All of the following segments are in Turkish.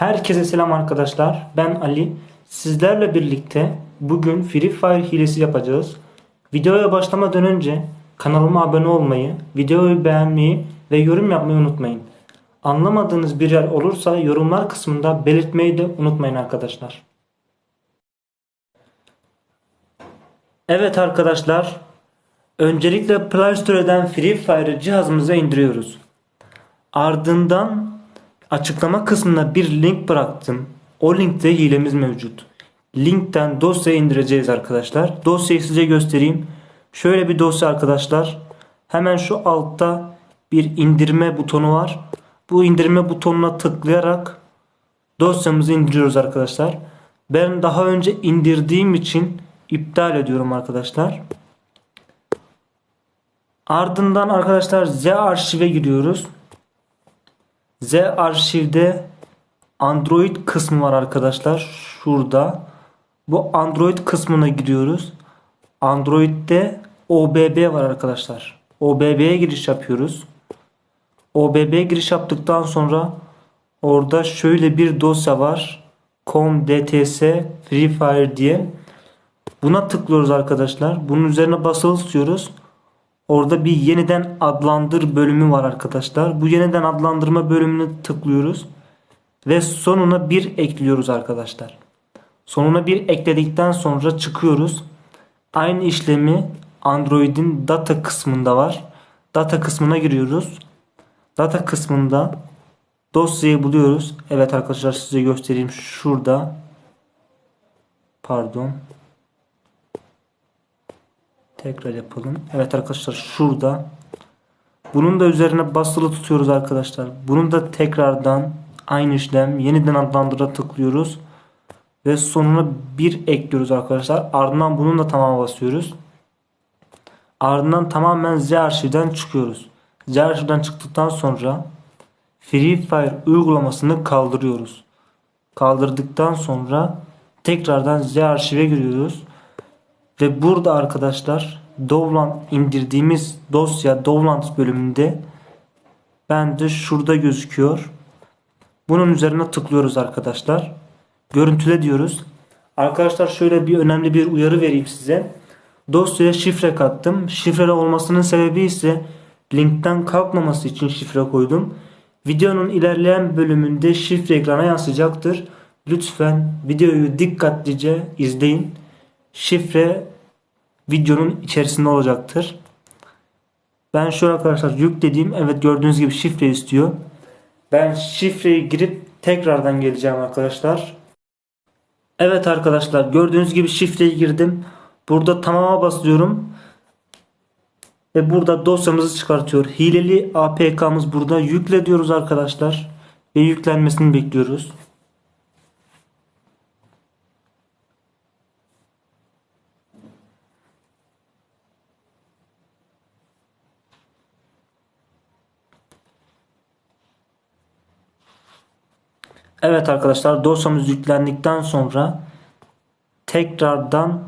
Herkese selam arkadaşlar. Ben Ali. Sizlerle birlikte bugün Free Fire hilesi yapacağız. Videoya başlamadan önce kanalıma abone olmayı, videoyu beğenmeyi ve yorum yapmayı unutmayın. Anlamadığınız bir yer olursa yorumlar kısmında belirtmeyi de unutmayın arkadaşlar. Evet arkadaşlar. Öncelikle Play Store'dan Free Fire'ı cihazımıza indiriyoruz. Ardından açıklama kısmına bir link bıraktım. O linkte hilemiz mevcut. Linkten dosyayı indireceğiz arkadaşlar. Dosyayı size göstereyim. Şöyle bir dosya arkadaşlar. Hemen şu altta bir indirme butonu var. Bu indirme butonuna tıklayarak dosyamızı indiriyoruz arkadaşlar. Ben daha önce indirdiğim için iptal ediyorum arkadaşlar. Ardından arkadaşlar Z arşive giriyoruz. Z arşivde Android kısmı var arkadaşlar. Şurada. Bu Android kısmına giriyoruz. Android'de OBB var arkadaşlar. OBB'ye giriş yapıyoruz. OBB'ye giriş yaptıktan sonra orada şöyle bir dosya var. com.dts Free Fire diye. Buna tıklıyoruz arkadaşlar. Bunun üzerine basılı tutuyoruz. Orada bir yeniden adlandır bölümü var arkadaşlar. Bu yeniden adlandırma bölümüne tıklıyoruz. Ve sonuna bir ekliyoruz arkadaşlar. Sonuna bir ekledikten sonra çıkıyoruz. Aynı işlemi Android'in data kısmında var. Data kısmına giriyoruz. Data kısmında dosyayı buluyoruz. Evet arkadaşlar size göstereyim. Şurada. Pardon. Tekrar yapalım. Evet arkadaşlar şurada. Bunun da üzerine basılı tutuyoruz arkadaşlar. Bunun da tekrardan aynı işlem yeniden adlandıra tıklıyoruz. Ve sonuna bir ekliyoruz arkadaşlar. Ardından bunun da tamama basıyoruz. Ardından tamamen Z arşivden çıkıyoruz. Z arşivden çıktıktan sonra Free Fire uygulamasını kaldırıyoruz. Kaldırdıktan sonra tekrardan Z arşive giriyoruz. Ve burada arkadaşlar Dovland indirdiğimiz dosya Dovland bölümünde bende şurada gözüküyor. Bunun üzerine tıklıyoruz arkadaşlar. Görüntüle diyoruz. Arkadaşlar şöyle bir önemli bir uyarı vereyim size. Dosyaya şifre kattım. Şifreli olmasının sebebi ise linkten kalkmaması için şifre koydum. Videonun ilerleyen bölümünde şifre ekrana yansıyacaktır. Lütfen videoyu dikkatlice izleyin. Şifre videonun içerisinde olacaktır. Ben şöyle arkadaşlar yüklediğim evet gördüğünüz gibi şifre istiyor. Ben şifreyi girip tekrardan geleceğim arkadaşlar. Evet arkadaşlar gördüğünüz gibi şifreyi girdim. Burada tamama basıyorum. Ve burada dosyamızı çıkartıyor. Hileli APK'mız burada. Yükle diyoruz arkadaşlar. Ve yüklenmesini bekliyoruz. Evet arkadaşlar dosyamız yüklendikten sonra tekrardan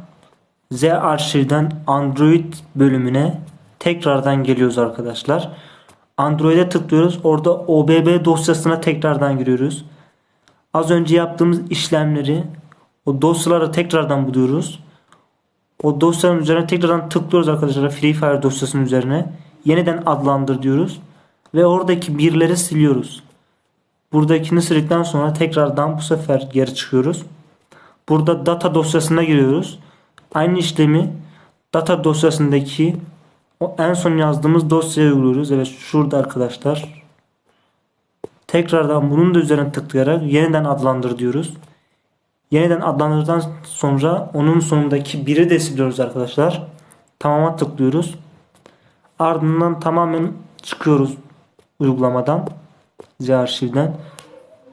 Z arşivden Android bölümüne tekrardan geliyoruz arkadaşlar. Android'e tıklıyoruz. Orada OBB dosyasına tekrardan giriyoruz. Az önce yaptığımız işlemleri o dosyalara tekrardan buluyoruz. O dosyanın üzerine tekrardan tıklıyoruz arkadaşlar Free Fire dosyasının üzerine. Yeniden adlandır diyoruz. Ve oradaki birleri siliyoruz. Buradakini sildikten sonra tekrardan bu sefer geri çıkıyoruz. Burada data dosyasına giriyoruz. Aynı işlemi data dosyasındaki o en son yazdığımız dosyaya uyguluyoruz. Evet şurada arkadaşlar. Tekrardan bunun da üzerine tıklayarak yeniden adlandır diyoruz. Yeniden adlandırdıktan sonra onun sonundaki biri de siliyoruz arkadaşlar. Tamama tıklıyoruz. Ardından tamamen çıkıyoruz uygulamadan. Z.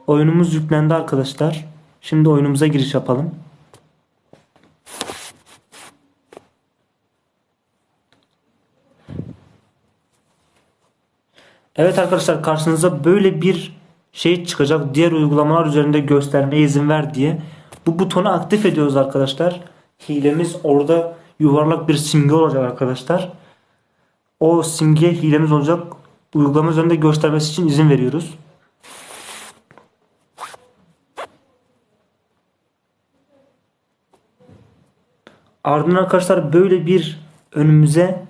Oyunumuz yüklendi arkadaşlar. Şimdi oyunumuza giriş yapalım. Evet arkadaşlar karşınıza böyle bir şey çıkacak. Diğer uygulamalar üzerinde göstermeye izin ver diye. Bu butonu aktif ediyoruz arkadaşlar. Hilemiz orada yuvarlak bir simge olacak arkadaşlar. O simge hilemiz olacak uygulama üzerinde göstermesi için izin veriyoruz. Ardından arkadaşlar böyle bir önümüze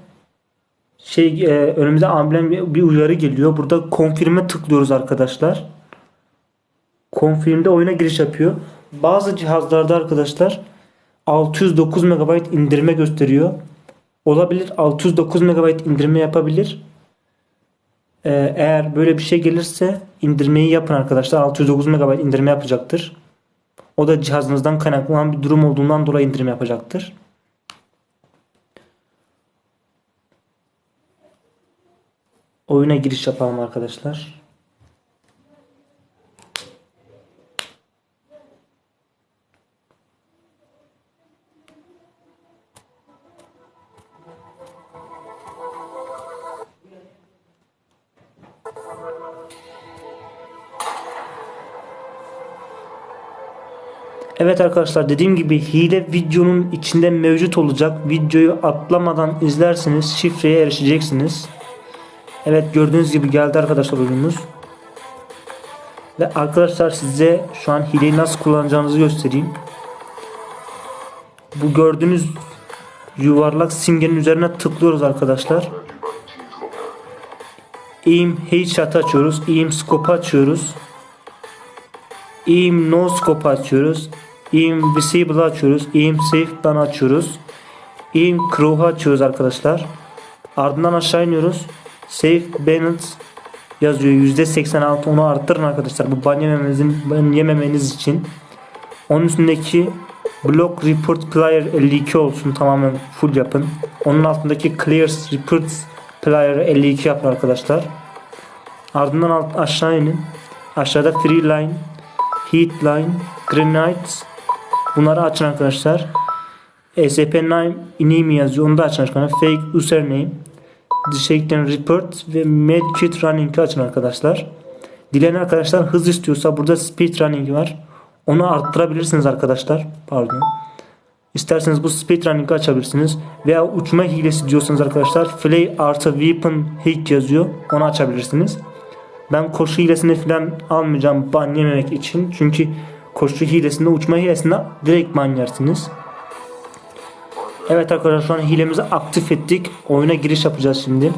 şey e, önümüze amblem bir uyarı geliyor. Burada konfirme tıklıyoruz arkadaşlar. Konfirmde oyuna giriş yapıyor. Bazı cihazlarda arkadaşlar 609 MB indirme gösteriyor. Olabilir 609 MB indirme yapabilir. Ee, eğer böyle bir şey gelirse indirmeyi yapın arkadaşlar. 609 MB indirme yapacaktır. O da cihazınızdan kaynaklanan bir durum olduğundan dolayı indirim yapacaktır. Oyuna giriş yapalım arkadaşlar. Evet arkadaşlar dediğim gibi hile videonun içinde mevcut olacak. Videoyu atlamadan izlerseniz şifreye erişeceksiniz. Evet gördüğünüz gibi geldi arkadaşlar oyunumuz. Ve arkadaşlar size şu an hileyi nasıl kullanacağınızı göstereyim. Bu gördüğünüz yuvarlak simgenin üzerine tıklıyoruz arkadaşlar. Aim headshot açıyoruz. Aim scope açıyoruz. Aim no scope açıyoruz. Aim visible açıyoruz. Aim safe'dan açıyoruz. Aim crow'u açıyoruz arkadaşlar. Ardından aşağı iniyoruz. Safe balance yazıyor. %86 onu arttırın arkadaşlar. Bu ban yememenizin, ban yememeniz için. Onun üstündeki block report player 52 olsun. Tamamen full yapın. Onun altındaki clear report player 52 yapın arkadaşlar. Ardından alt, aşağı inin. Aşağıda free line, heat line, grenades bunları açın arkadaşlar. ESP9 inimi yazıyor. Onu da açın arkadaşlar. Fake username. Shakedown report ve medkit running'i açın arkadaşlar. Dileyen arkadaşlar hız istiyorsa burada speed running var. Onu arttırabilirsiniz arkadaşlar. Pardon. İsterseniz bu speed running'i açabilirsiniz. Veya uçma hilesi diyorsanız arkadaşlar Flay artı weapon hack yazıyor. Onu açabilirsiniz. Ben koşu hilesini falan almayacağım ban yememek için. Çünkü koşu hilesinde uçma hilesinde direkt ban yersiniz. Evet arkadaşlar şu an hilemizi aktif ettik. Oyuna giriş yapacağız şimdi.